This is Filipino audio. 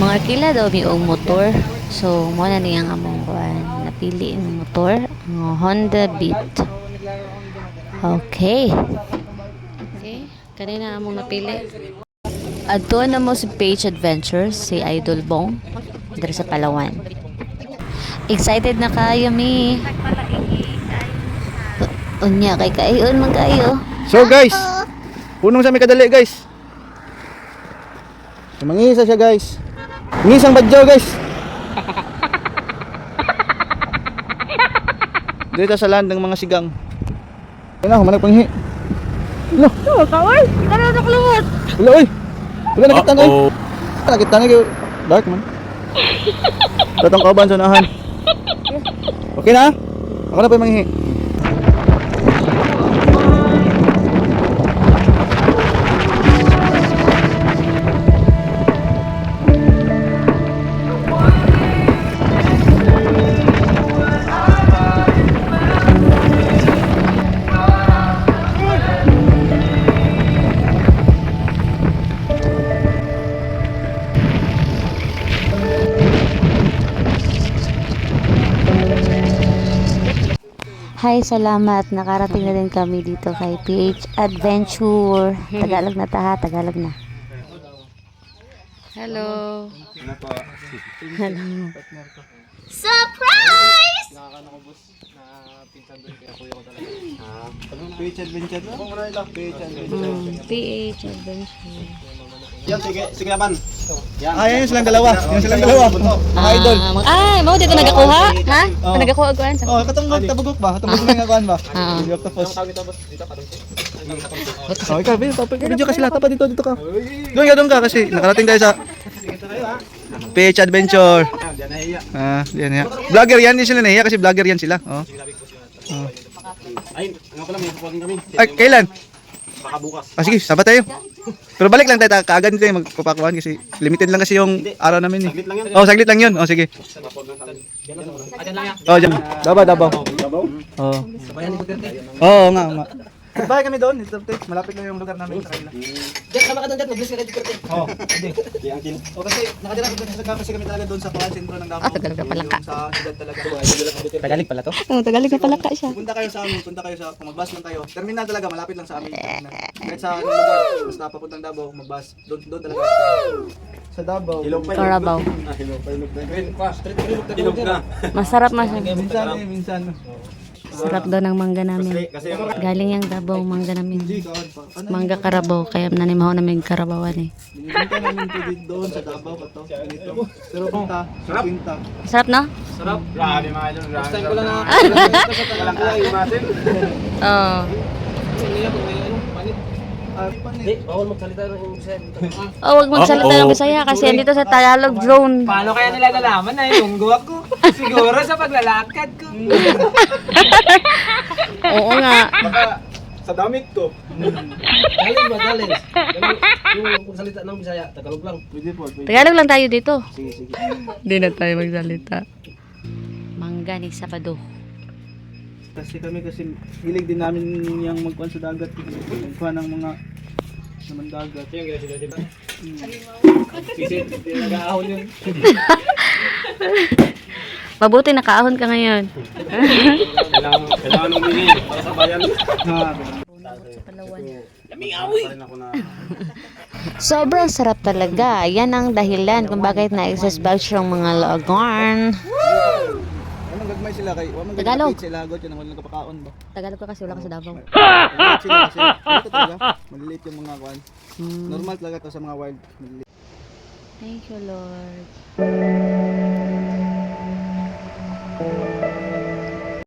Mga kila daw mi og motor. So mo na niya nga among kuan napili ang motor, ang Honda Beat. Okay. Okay, kanina among napili. Adto na mo si Page Adventures, si Idol Bong, dito sa Palawan. Excited na kayo, mi. Unya kay kayon man kayo. So guys, punong sa may kadali guys. Mangisa siya guys. Mangisang badyaw guys. Dito sa land ng mga sigang. Ayun na, humanag panghi. Wala, Oh, kaway! Tara na kulungot! wala oy. Wala nakita na. Nakita na kayo. Dark man. Tatang kauban sa unahan. Okay na? Ako na pa yung manghi. Hi, salamat. Nakarating na din kami dito kay PH Adventure. Tagalog na taha, Tagalog na. Hello. Hello. Surprise! Page adventure. Ako muna ilang page adventure. Mm, PH Adventure. Yan, sige, sige naman. Yan. Ah, yan silang dalawa. Yan silang dalawa. Mga idol. Ah, mo dito nagakuha? Ha? Oh. Nagakuha ko sa Oh, katong tabugok ba? Tabugok na nga kuan ba? Ah. Video octopus. Oh, ikaw, video, tapos video ka sila, tapos dito, dito ka. Doon ka, doon ka kasi nakarating tayo sa PH Adventure. Yan, nahiya. Ah, yan yan. Vlogger yan, hindi sila nahiya kasi vlogger yan sila. Oh. Oh. Ay, nga pala, may recording kami. Ay, kailan? Baka bukas. Ah, sige, sabat tayo. Pero balik lang tayo, ta- kaagad nito yung magpapakuhan kasi limited lang kasi yung araw namin eh. Saglit lang yan. Oh, saglit lang yun. Oh, sige. Oh, dyan. Dabaw, dabaw. Oh. Oo, nga, nga. Bahay kami doon, dito. malapit lang yung lugar namin sa kanila. Diyan ka makadang dyan, mag-bless ka kay Duterte. Oh, hindi. O kasi nakatira kasi, kasi kami talaga doon sa Kuan sentro ng Davao. Ah, Tagalog na pala ka. Yung Sa siyudad talaga. Tagalog pala to? Oh, Tagalog na pala ka siya. Punta kayo sa amin, punta kayo sa, kung mag-bus lang kayo. Terminal talaga, malapit lang sa amin. Kahit sa anong lugar, basta papuntang Davao, mag-bus. Doon, doon talaga. Sa Davao. Carabao. Ilog na. Masarap mas. Minsan eh, minsan. Sarap daw ng mangga namin. Kasi Galing yung Davao mangga namin. Mangga Carabao, kaya nanimaho namin Carabawan eh. binibenta namin ito dito doon sa Davao pa to. Pero punta, sa pinta. Sarap no? Sarap. Grabe mga idol. First time ko lang na. Walang kain natin. Oo. Bawal magsalita ng Bisaya. Oh, wag magsalita ng Bisaya kasi andito sa Tagalog zone. Paano kaya nila nalaman na yung guwag ko? Siguro sa paglalakad ko. Oo nga. Baka sa damit ko. Dalin ba, dalin? Yung magsalita ng Bisaya, Tagalog lang. Pwede po, pwede. Tagalog lang tayo dito. Sige, sige. Hindi na tayo magsalita. Mangga ni Sabado. Kasi kami kasi hilig din namin yung magkuhan sa dagat. Magkuhan ng mga naman dagat. Yung gila sila, di ba? Kasi nag-aahon yun. Mabuti nakaahon ka ngayon. Kailangan, kailangan umingi para sa bayan. Sobrang sarap talaga. Yan ang dahilan kung bakit na-exercise yung mga lagarn. Anong gagmay sila kay? Wa man Tagalog. sila agot yan wala kapakaon ba? Tagalog ka kasi wala ka sa Davao. Sila kasi. Ito talaga. Maliliit yung mga. Hmm. Normal talaga to sa mga wild. Maliliit. Thank you, Lord. Thank you.